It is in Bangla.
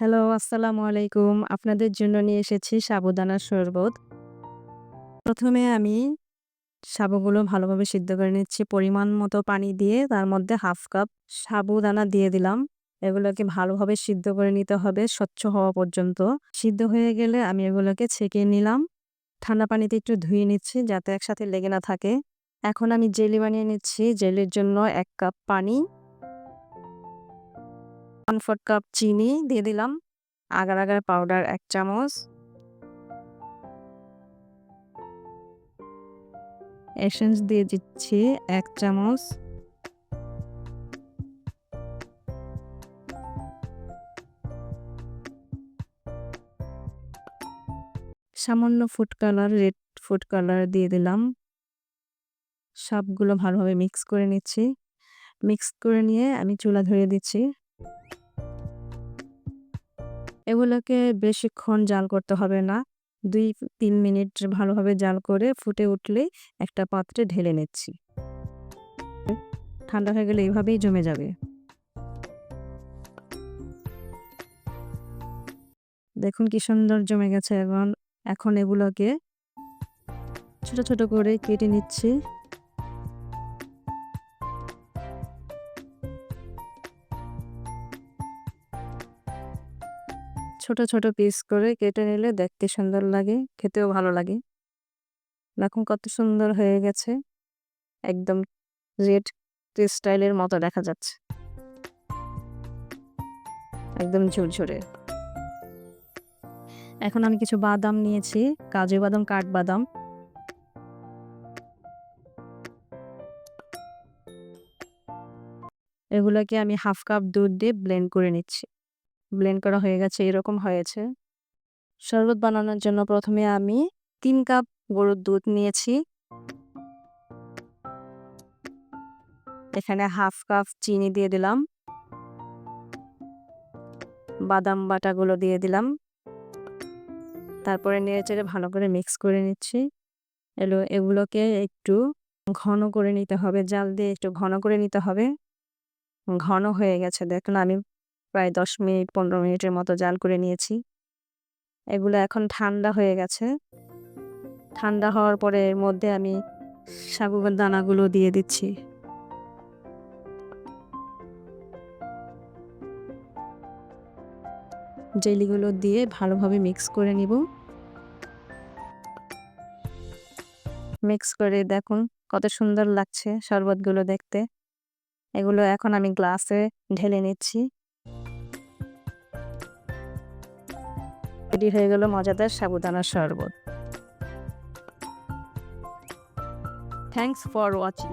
হ্যালো, আসসালামু আলাইকুম। আপনাদের জন্য নিয়ে এসেছি সাবুদানার শরবত। প্রথমে আমি সাবুগুলো ভালোভাবে সিদ্ধ করে নিচ্ছি পরিমাণ মতো পানি দিয়ে তার মধ্যে হাফ কাপ সাবুদানা দিয়ে দিলাম। এগুলোকে ভালোভাবে সিদ্ধ করে নিতে হবে স্বচ্ছ হওয়া পর্যন্ত। সিদ্ধ হয়ে গেলে আমি এগুলোকে ছেঁকে নিলাম। ঠান্ডা পানিতে একটু ধুয়ে নিচ্ছি যাতে একসাথে লেগে না থাকে। এখন আমি জেলি বানিয়ে নিচ্ছি। জেলির জন্য এক কাপ পানি 1/4 কাপ চিনি দিয়ে দিলাম। আগার আগার পাউডার এক চামচ। এসেন্স দিয়ে দিচ্ছি এক চামচ। সামান্য food colour, red food colour দিয়ে দিলাম। সবগুলো ভালোভাবে মিক্স করে নিচ্ছি। মিক্স করে নিয়ে আমি চুলা ধরিয়ে দিচ্ছি। এগুলোকে বেশিক্ষণ জাল করতে হবে না। ২-৩ মিনিট ভালোভাবে জাল করে ফুটে উঠলেই একটা পাত্রে ঢেলে নিচ্ছি। ঠান্ডা হয়ে গেলে এভাবেই জমে যাবে। দেখুন কি সুন্দর জমে গেছে এখন। এখন এগুলোকে ছোট, ছোট করে কেটে নিচ্ছি। ছোট, ছোট পিস করে কেটে নিলে দেখতে সুন্দর লাগে, খেতেও ভালো লাগে। দেখুন কত সুন্দর হয়ে গেছে। একদম রেড স্টাইলের মতো দেখা যাচ্ছে। একদম ঝুরঝুরে। এখন আমি কিছু বাদাম নিয়েছি, কাজু বাদাম, কাঠবাদাম। এগুলোকে আমি হাফ কাপ দুধ দিয়ে ব্লেন্ড করে নিচ্ছি। ব্লেন্ড করা হয়ে গেছে, এরকম হয়েছে। শরবত বানানোর জন্য প্রথমে আমি তিন কাপ গরুর দুধ নিয়েছি। এখানে হাফ কাপ চিনি দিয়ে দিলাম। বাদাম বাটাগুলো দিয়ে দিলাম। তারপরে নেড়েচেড়ে ভালো করে মিক্স করে নিচ্ছি। এলো, এগুলোকে একটু ঘন করে নিতে হবে, জাল দিয়ে একটু ঘন করে নিতে হবে। ঘন হয়ে গেছে, দেখুন আমি প্রায় ১০ মিনিট ১৫ মিনিটের মতো জাল করে নিয়েছি। এগুলো এখন ঠান্ডা হয়ে গেছে। ঠান্ডা হওয়ার পরে এর মধ্যে আমি সাবুর দানাগুলো দিয়ে দিচ্ছি। জেলিগুলো দিয়ে ভালোভাবে মিক্স করে নিব। মিক্স করে দেখুন কত সুন্দর লাগছে শরবতগুলো দেখতে। এগুলো এখন আমি গ্লাসে ঢেলে নিচ্ছি। রেডি হয়ে গেল মজাদার সাবুদানার শরবত। Thanks for watching.